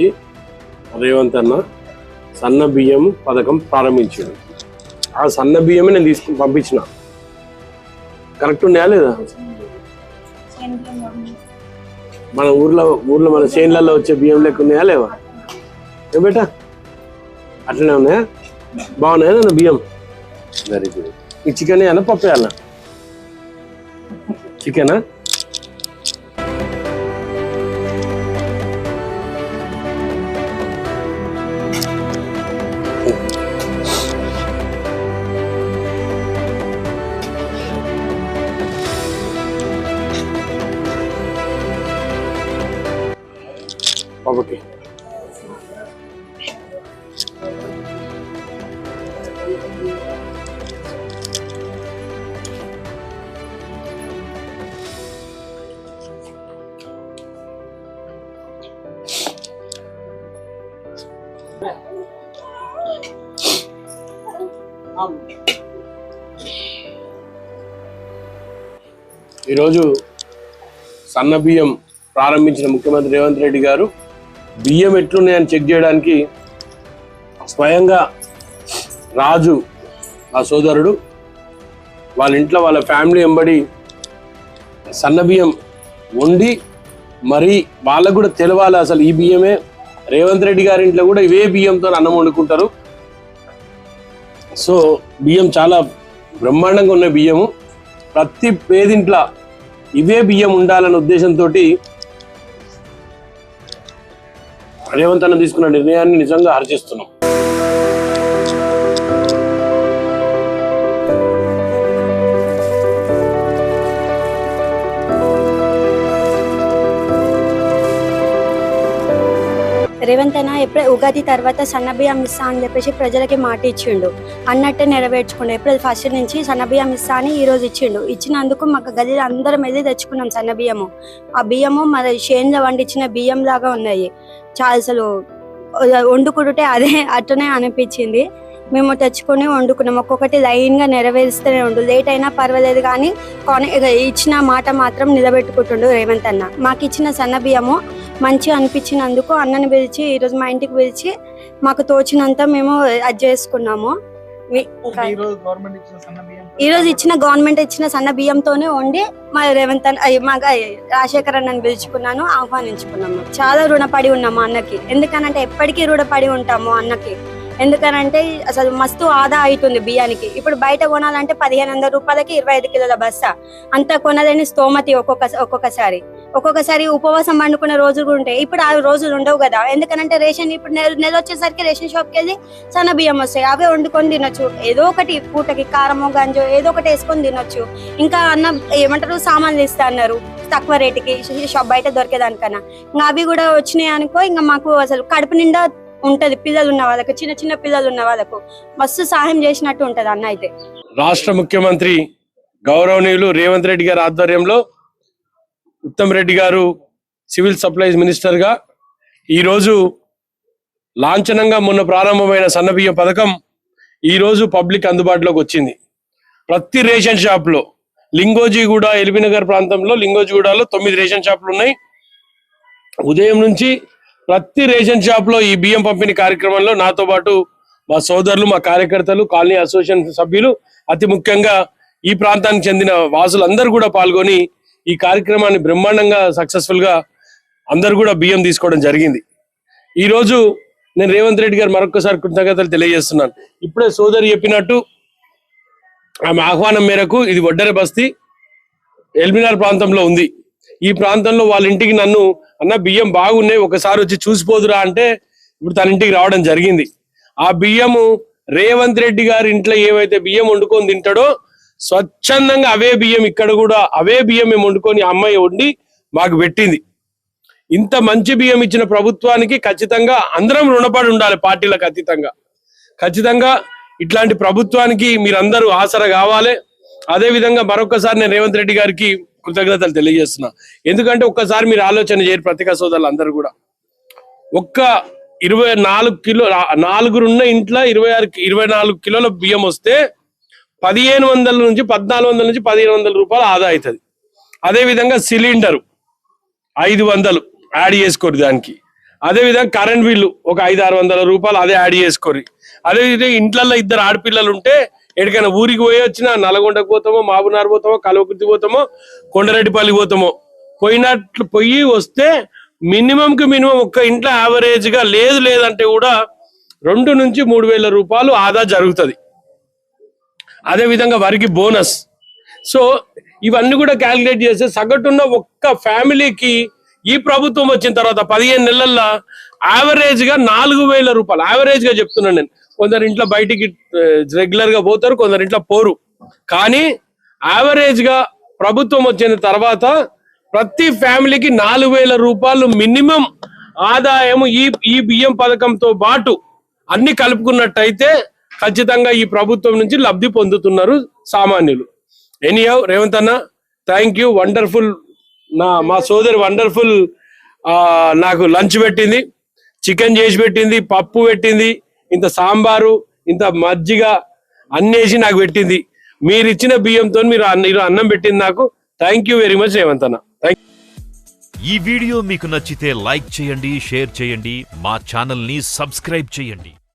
నుంచి రేవంత్ అన్న సన్న బియ్యం పథకం ప్రారంభించాడు. ఆ సన్న బియ్యమే నేను తీసుకుని పంపించిన. కరెక్ట్ ఉన్నాయా లేదా? మన ఊర్లో ఊర్లో మన చేన్లలో వచ్చే బియ్యం లెక్క ఉన్నాయా లేవా? ఏ బేటా? అట్లనే ఉన్నాయా? బాగున్నాయా నా బియ్యం? వెరీ గుడ్ ఈ చికెన్ వేయాలా పప్పు వేయాలా? చికెనా? ఒకటి. ఈరోజు సన్న బియ్యం ప్రారంభించిన ముఖ్యమంత్రి రేవంత్ రెడ్డి గారు బియ్యం ఎట్లున్నాయని చెక్ చేయడానికి స్వయంగా రాజు ఆ సోదరుడు వాళ్ళ ఇంట్లో వాళ్ళ ఫ్యామిలీ ఎంబడి సన్న బియ్యం వండి మరి వాళ్ళకు కూడా తెలవాలి అసలు ఈ బియ్యమే. రేవంత్ రెడ్డి గారి ఇంట్లో కూడా ఇవే బియ్యంతో అన్నం వండుకుంటారు. సో బియ్యం చాలా బ్రహ్మాండంగా ఉన్న బియ్యము. ప్రతి పేదింట్లో ఇవే బియ్యం ఉండాలన్న ఉద్దేశంతో రేవంత్ అన్న తీసుకున్న నిర్ణయాన్ని నిజంగా హర్షిస్తున్నాం రేవంత్ అన్న ఎప్పుడు ఉగాది తర్వాత సన్నబియ్యం ఇస్తా అని చెప్పేసి ప్రజలకి మాట ఇచ్చిండు. అన్నట్టే నెరవేర్చుకుండు ఏప్రిల్ ఫస్ట్ నుంచి సన్నబియ్యం ఇస్తా అని ఈ రోజు ఇచ్చిండు. ఇచ్చినందుకు మాకు గదిలో అందరం వెళ్ళి తెచ్చుకున్నాం సన్నబియ్యము. ఆ బియ్యము మన చేనులో వండించిన బియ్యం లాగా ఉన్నాయి. చాలా అసలు వండుకుంటే అదే అట్టనే అనిపించింది. మేము తెచ్చుకొని వండుకున్నాం. ఒక్కొక్కటి లైన్గా నెరవేరుస్తూనే ఉండు. లేట్ అయినా పర్వాలేదు కానీ కొన- ఇచ్చిన మాట మాత్రం నిలబెట్టుకుంటుండు రేవంత్ అన్న. మాకు ఇచ్చిన సన్న బియ్యము మంచిగా అనిపించినందుకు అన్నని పిలిచి ఈరోజు మా ఇంటికి పిలిచి మాకు తోచినంత మేము అది చేసుకున్నాము. ఈ రోజు ఇచ్చిన గవర్నమెంట్ ఇచ్చిన సన్న బియ్యంతోనే వండి మా రేవంత్ మా రాజశేఖర్ అన్నని పిలుచుకున్నాను ఆహ్వానించుకున్నాము. చాలా రుణపడి ఉన్నాము అన్నకి. ఎందుకనంటే ఎప్పటికీ రుణపడి ఉంటాము అన్నకి. ఎందుకనంటే అసలు మస్తు ఆదా అవుతుంది బియ్యానికి. ఇప్పుడు బయట కొనాలంటే పదిహేను వందల రూపాయలకి ఇరవై ఐదు కిలోల బస్తా అంత కొనలేని స్తోమతి ఒక్కొక్క ఒక్కొక్కసారి. ఒక్కొక్కసారి ఉపవాసం పండుకునే రోజులు కూడా ఉంటాయి. ఇప్పుడు ఆ రోజులు ఉండవు కదా. ఎందుకనంటే రేషన్ ఇప్పుడు నెల నెల వచ్చేసరికి రేషన్ షాప్కి వెళ్ళి సన్న బియ్యం వస్తాయి. అవే వండుకొని తినొచ్చు. ఏదో ఒకటి పూటకి కారమో గంజో ఏదో ఒకటి వేసుకొని తినొచ్చు. ఇంకా అన్న ఏమంటారు? సామాన్లు ఇస్తా అన్నారు. తక్కువ రేటుకి. షాప్ బయట దొరికేదానికన్నా. ఇంకా అవి కూడా వచ్చినాయి అనుకో ఇంకా మాకు అసలు కడుపు నిండా ఉంటది. పిల్లలు ఉన్న వాళ్ళకు చిన్న చిన్న పిల్లలు ఉన్న వాళ్ళకు మస్తు సహాయం చేసినట్టు ఉంటది అన్న అయితే. రాష్ట్ర ముఖ్యమంత్రి గౌరవనీయులు రేవంత్ రెడ్డి గారి ఆధ్వర్యంలో ఉత్తమ్ రెడ్డి గారు సివిల్ సప్లైస్ మినిస్టర్గా ఈరోజు లాంఛనంగా మొన్న ప్రారంభమైన సన్నబియ్యం పథకం ఈ రోజు పబ్లిక్ అందుబాటులోకి వచ్చింది. ప్రతి రేషన్ షాప్లో లింగోజిగూడ ఎల్బీనగర్ ప్రాంతంలో లింగోజిగూడలో తొమ్మిది రేషన్ షాపులు ఉన్నాయి. ఉదయం నుంచి ప్రతి రేషన్ షాప్లో ఈ బియ్యం పంపిణీ కార్యక్రమంలో నాతో పాటు మా సోదరులు మా కార్యకర్తలు కాలనీ అసోసియేషన్ సభ్యులు అతి ముఖ్యంగా ఈ ప్రాంతానికి చెందిన వాసులందరూ కూడా పాల్గొని ఈ కార్యక్రమాన్ని బ్రహ్మాండంగా సక్సెస్ఫుల్గా అందరు కూడా బియ్యం తీసుకోవడం జరిగింది. ఈ రోజు నేను రేవంత్ రెడ్డి గారు మరొకసారి కృతజ్ఞతలు తెలియజేస్తున్నాను. ఇప్పుడే సోదరి చెప్పినట్టు ఆమె ఆహ్వానం మేరకు ఇది వడ్డెర బస్తీ ఎల్మినార్ ప్రాంతంలో ఉంది. ఈ ప్రాంతంలో వాళ్ళ ఇంటికి నన్ను అన్న బియ్యం బాగున్నాయి ఒకసారి వచ్చి చూసిపోదురా అంటే ఇప్పుడు తన ఇంటికి రావడం జరిగింది. ఆ బియ్యము రేవంత్ రెడ్డి గారి ఇంట్లో ఏవైతే బియ్యం వండుకొని తింటాడో స్వచ్ఛందంగా అవే బియ్యం ఇక్కడ కూడా అవే బియ్యం మేము వండుకొని అమ్మాయి వండి మాకు పెట్టింది. ఇంత మంచి బియ్యం ఇచ్చిన ప్రభుత్వానికి ఖచ్చితంగా అందరం రుణపడి ఉండాలి పార్టీలకు అతీతంగా. ఖచ్చితంగా ఇట్లాంటి ప్రభుత్వానికి మీరందరూ ఆసరా కావాలి. అదే విధంగా మరొకసారి నేను రేవంత్ రెడ్డి గారికి కృతజ్ఞతలు తెలియజేస్తున్నా. ఎందుకంటే ఒక్కసారి మీరు ఆలోచన చేయరు పత్రికా సోదరులు అందరూ కూడా. ఒక్క ఇరవై నాలుగు కిలో నాలుగురున్న ఇంట్లో ఇరవై ఆరు ఇరవై నాలుగు కిలోల బియ్యం వస్తే పదిహేను వందల నుంచి పద్నాలుగు వందల నుంచి పదిహేను వందల రూపాయలు ఆదా అవుతుంది అదే విధంగా సిలిండర్ ఐదు వందలు యాడ్ చేసుకోరు దానికి. అదేవిధంగా కరెంట్ బిల్లు ఒక ఐదు ఆరు వందల రూపాయలు అదే యాడ్ చేసుకోరి. అదేవిధంగా ఇంట్లలో ఇద్దరు ఆడపిల్లలు ఉంటే ఎక్కడికైనా ఊరికి పోయి వచ్చినా నల్గొండకు పోతామో మాబునార్ పోతామో కల్వకుర్తి పోతామో కొండరెడ్డిపల్లి పోతామో. పోయినట్లు పోయి వస్తే మినిమం కి మినిమం ఒక్క ఇంట్లో యావరేజ్గా లేదు లేదంటే కూడా రెండు నుంచి మూడు వేల రూపాయలు ఆదా జరుగుతుంది. అదే విధంగా వారికి బోనస్. సో ఇవన్నీ కూడా క్యాలిక్యులేట్ చేస్తే సగటున్న ఒక్క ఫ్యామిలీకి ఈ ప్రభుత్వం వచ్చిన తర్వాత పదిహేను నెలల్లో యావరేజ్గా నాలుగు వేల రూపాయలు. యావరేజ్గా చెప్తున్నాను నేను. కొందరు ఇంట్లో బయటికి రెగ్యులర్గా పోతారు కొందరు ఇంట్లో పోరు. కానీ యావరేజ్గా ప్రభుత్వం వచ్చిన తర్వాత ప్రతి ఫ్యామిలీకి నాలుగు వేల రూపాయలు మినిమం ఆదాయం ఈ ఈ బియ్యం పథకంతో పాటు అన్ని కలుపుకున్నట్టయితే ఖచ్చితంగా ఈ ప్రభుత్వం నుంచి లబ్ధి పొందుతున్నారు సామాన్యులు. ఎనీహౌ రేవంత్ అన్న థ్యాంక్ యూ వండర్ఫుల్ నా మా సోదరి వండర్ఫుల్ నాకు లంచ్ పెట్టింది చికెన్ చేసి పెట్టింది పప్పు పెట్టింది ఇంత సాంబారు ఇంత మజ్జిగ అన్నేసి నాకు పెట్టింది. మీరు ఇచ్చిన బియ్యంతో మీరు అన్నం పెట్టింది నాకు. Thank you very much Revanth అన్న. ఈ వీడియో మీకు నచ్చితే లైక్ చేయండి షేర్ చేయండి. మా ఛానల్ని సబ్స్క్రైబ్ చేయండి.